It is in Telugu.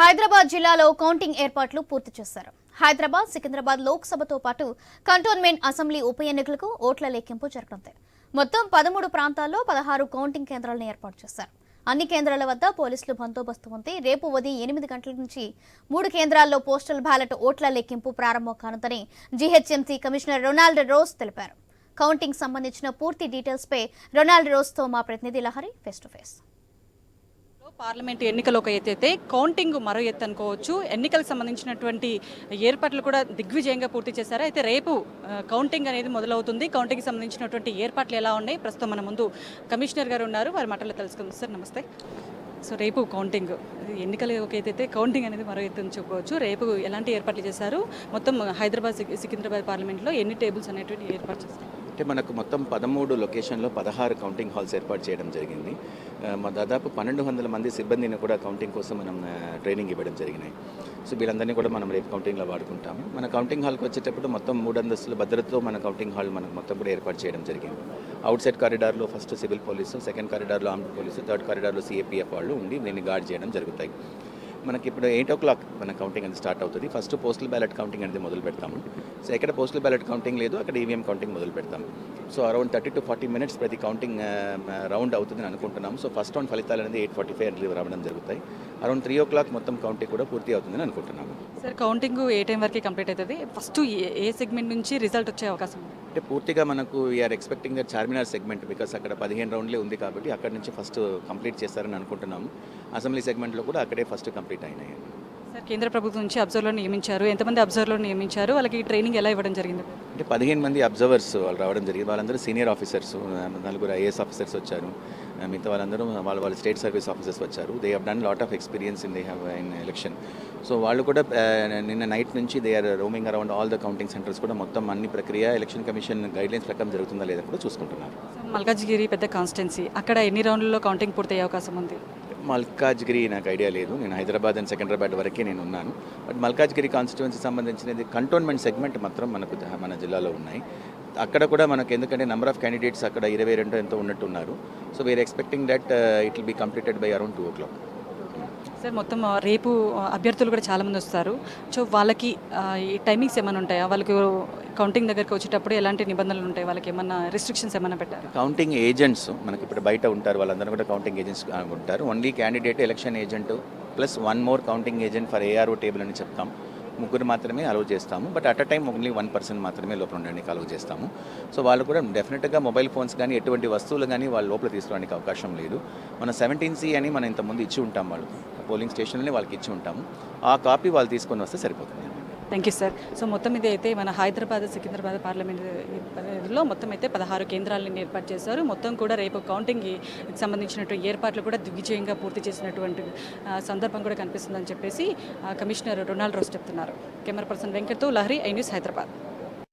హైదరాబాద్ జిల్లాలో కౌంటింగ్ ఏర్పాట్లు పూర్తి చేశారు. హైదరాబాద్ సికింద్రాబాద్ లోక్సభతో పాటు కంటోన్మెంట్ అసెంబ్లీ ఉప ఎన్నికలకు ఓట్ల లెక్కింపు జరగనుంది. మొత్తం పదమూడు ప్రాంతాల్లో పదహారు కౌంటింగ్ కేంద్రాలను ఏర్పాటు చేశారు. అన్ని కేంద్రాల వద్ద పోలీసులు బందోబస్తు ఉంది రేపు ఉదయం ఎనిమిది గంటల నుంచి మూడు కేంద్రాల్లో పోస్టల్ బ్యాలెట్ ఓట్ల లెక్కింపు ప్రారంభం కానుందని జీహెచ్ఎంసీ కమిషనర్ రొనాల్డ్ రోజ్ తెలిపారు. కౌంటింగ్ సంబంధించిన పూర్తి డీటెయిల్స్పై రొనాల్డ్ రోజ్తో మా ప్రతినిధి Lahari face to face. Parliament ఎన్నికలు ఒక ఎత్తైతే అయితే కౌంటింగ్ మరో ఎత్తు అనుకోవచ్చు. ఎన్నికలకు సంబంధించినటువంటి ఏర్పాట్లు కూడా దిగ్విజయంగా పూర్తి చేశారు. అయితే రేపు కౌంటింగ్ అనేది మొదలవుతుంది. కౌంటింగ్కి సంబంధించినటువంటి ఏర్పాట్లు ఎలా ఉన్నాయి? ప్రస్తుతం మన ముందు కమిషనర్ గారు ఉన్నారు. వారి మాటలు తెలుసుకుందాం. సార్ నమస్తే. సో రేపు కౌంటింగ్ ఎన్నికలు ఒక ఎత్తైతే అయితే కౌంటింగ్ అనేది మరో ఎత్తు అని చెప్పుకోవచ్చు. రేపు ఎలాంటి ఏర్పాట్లు చేశారు? మొత్తం హైదరాబాద్ సికింద్రాబాద్ పార్లమెంట్లో ఎన్ని టేబుల్స్ అనేటువంటి ఏర్పాటు చేస్తారు అంటే మనకు మొత్తం పదమూడు లొకేషన్లో పదహారు కౌంటింగ్ హాల్స్ ఏర్పాటు చేయడం జరిగింది. దాదాపు పన్నెండు వందల మంది సిబ్బందిని కూడా కౌంటింగ్ కోసం మనం ట్రైనింగ్ ఇవ్వడం జరిగినాయి. సో వీళ్ళందరినీ కూడా మనం రేపు కౌంటింగ్లో వాడుకుంటాము. మన కౌంటింగ్ హాల్కి వచ్చేటప్పుడు మొత్తం మూడు అంతస్తుల భద్రతతో మన కౌంటింగ్ హాల్ మనకు మొత్తం కూడా ఏర్పాటు చేయడం జరిగింది. అవుట్ సైడ్ కారిడార్లో ఫస్ట్ సివిల్ పోలీసు సెకండ్ కారిడార్లో ఆర్మ్డ్ పోలీసు థర్డ్ కారిడార్లో సిఏపిఎఫ్ వాళ్ళు ఉండి దీన్ని గార్డ్ చేయడం జరుగుతాయి. మనకి ఇప్పుడు ఎయిట్ ఓ క్లాక్ మన కౌంటింగ్ అనేది స్టార్ట్ అవుతుంది. ఫస్ట్ పోస్టల్ బ్యాలెట్ కౌంటింగ్ అనేది మొదలు పెడతాము. సో ఎక్కడ పోస్టల్ బ్యాలెట్ కౌంటింగ్ లేదు అక్కడ ఈవీఎం కౌంటింగ్ మొదలు పెడతాము. So around thirty to forty minutes ప్రతి కౌంటింగ్ రౌండ్ అవుతుందని అనుకుంటున్నాము. సో ఫస్ట్ రౌండ్ ఫలితాలు అనేది ఎయిట్ ఫార్టీ ఫైవ్ రావడం జరుగుతాయి. అరౌండ్ త్రీ ఓ క్లాక్ మొత్తం కౌంటింగ్ కూడా పూర్తి అవుతుందని అనుకుంటున్నాము. సార్ కౌంటింగ్ ఏ టైం వరకు కంప్లీట్ అవుతుంది? ఫస్ట్ ఏ- ఏ సెగ్మెంట్ నుంచి రిజల్ట్ వచ్చే అవకాశం ఉంది? అంటే పూర్తిగా మనకు we are expecting that Charminar segment because అక్కడ పదిహేను రౌండ్లే ఉంది కాబట్టి అక్కడ నుంచి ఫస్ట్ కంప్లీట్ చేస్తారని అనుకుంటున్నాము. అసెంబ్లీ సెగ్మెంట్లో కూడా అక్కడే ఫస్ట్ కంప్లీట్ అయినాయి. సార్ కేంద్ర ప్రభుత్వం నుంచి అబ్జర్వర్లు నియమించారు. ఎంతమంది అబ్జర్వర్లు నియమించారు? వాళ్ళకి ట్రైనింగ్ ఎలా ఇవ్వడం జరిగింది? అంటే పదిహేను మంది అబ్జర్వర్స్ వాళ్ళు రావడం జరిగింది. వాళ్ళందరూ సీనియర్ ఆఫీసర్స్ నలుగురు ఐఏఎస్ ఆఫీసర్స్ వచ్చారు. మిగతా వాళ్ళందరూ వాళ్ళ వాళ్ళ స్టేట్ సర్వీస్ ఆఫీసర్స్ వచ్చారు. They have done lot of experience in they have in election so వాళ్ళు కూడా నిన్న నైట్ నుంచి they are roaming around all the counting centres కూడా మొత్తం అన్ని ప్రక్రియ ఎలక్షన్ కమిషన్ గైడ్లైన్స్ ప్రకారం జరుగుతుందా లేదా కూడా చూసుకుంటున్నారు. మల్కాజ్గిరి పెద్ద కాన్స్టిట్యున్సీ అక్కడ ఎన్ని రౌండ్లలో కౌంటింగ్ పూర్తయ్యే అవకాశం ఉంది? మల్కాజ్గిరి నాకు ఐడియా లేదు. నేను హైదరాబాద్ అండ్ సికింద్రాబాద్ వరకే నేను ఉన్నాను. బట్ మల్కాజ్గిరి కాన్స్టిట్యువెన్సీ సంబంధించినది కంటోన్మెంట్ సెగ్మెంట్ మాత్రం మనకు మన జిల్లాలో ఉన్నాయి. అక్కడ కూడా మనకు ఎందుకంటే నెంబర్ ఆఫ్ క్యాండిడేట్స్ అక్కడ ఇరవై రెండు ఎంతో ఉన్నట్టు ఉన్నారు so we are expecting that it will be completed by around two o'clock sir మొత్తం రేపు అభ్యర్థులు కూడా చాలామంది వస్తారు. సో వాళ్ళకి ఈ టైమింగ్స్ ఏమైనా ఉంటాయా? వాళ్ళకి కౌంటింగ్ దగ్గరికి వచ్చేటప్పుడు ఎలాంటి నిబంధనలు ఉంటాయి? వాళ్ళకి ఏమన్నా రిస్ట్రిక్షన్స్ ఏమైనా పెట్టారు? కౌంటింగ్ ఏజెంట్స్ మనకి ఇప్పుడు బయట ఉంటారు వాళ్ళందరూ కూడా కౌంటింగ్ ఏజెంట్స్ ఉంటారు. Only candidate election agent plus one more counting agent for ARO table అని చెప్తాం. ముగ్గురు మాత్రమే అలౌ చేస్తాము. But at a time only one person మాత్రమే లోపల ఉండడానికి అలౌ చేస్తాము. సో వాళ్ళు కూడా డెఫినెట్గా మొబైల్ ఫోన్స్ కానీ ఎటువంటి వస్తువులు కానీ వాళ్ళు లోపల తీసుకోవడానికి అవకాశం లేదు. మన సెవెంటీన్ సి అని మనం ఇంతకుముందు ఇచ్చి ఉంటాం వాళ్ళు. పోలింగ్ స్టేషన్లోనే వాళ్ళకి ఇచ్చి ఉంటాము. ఆ కాపీ వాళ్ళు తీసుకొని వస్తే సరిపోతుంది. థ్యాంక్ యూ సార్ సో మొత్తం ఇది అయితే మన హైదరాబాద్ సికింద్రాబాద్ పార్లమెంట్లో మొత్తం అయితే పదహారు కేంద్రాలను ఏర్పాటు చేశారు. మొత్తం కూడా రేపు కౌంటింగ్కి సంబంధించినటువంటి ఏర్పాట్లు కూడా దిగ్విజయంగా పూర్తి చేసినటువంటి సందర్భం కూడా కనిపిస్తుందని చెప్పేసి కమిషనర్ రొనాల్డ్ రోస్ చెప్తున్నారు. కెమెరా పర్సన్ వెంకట్తో లహరి ఐ న్యూస్ హైదరాబాద్.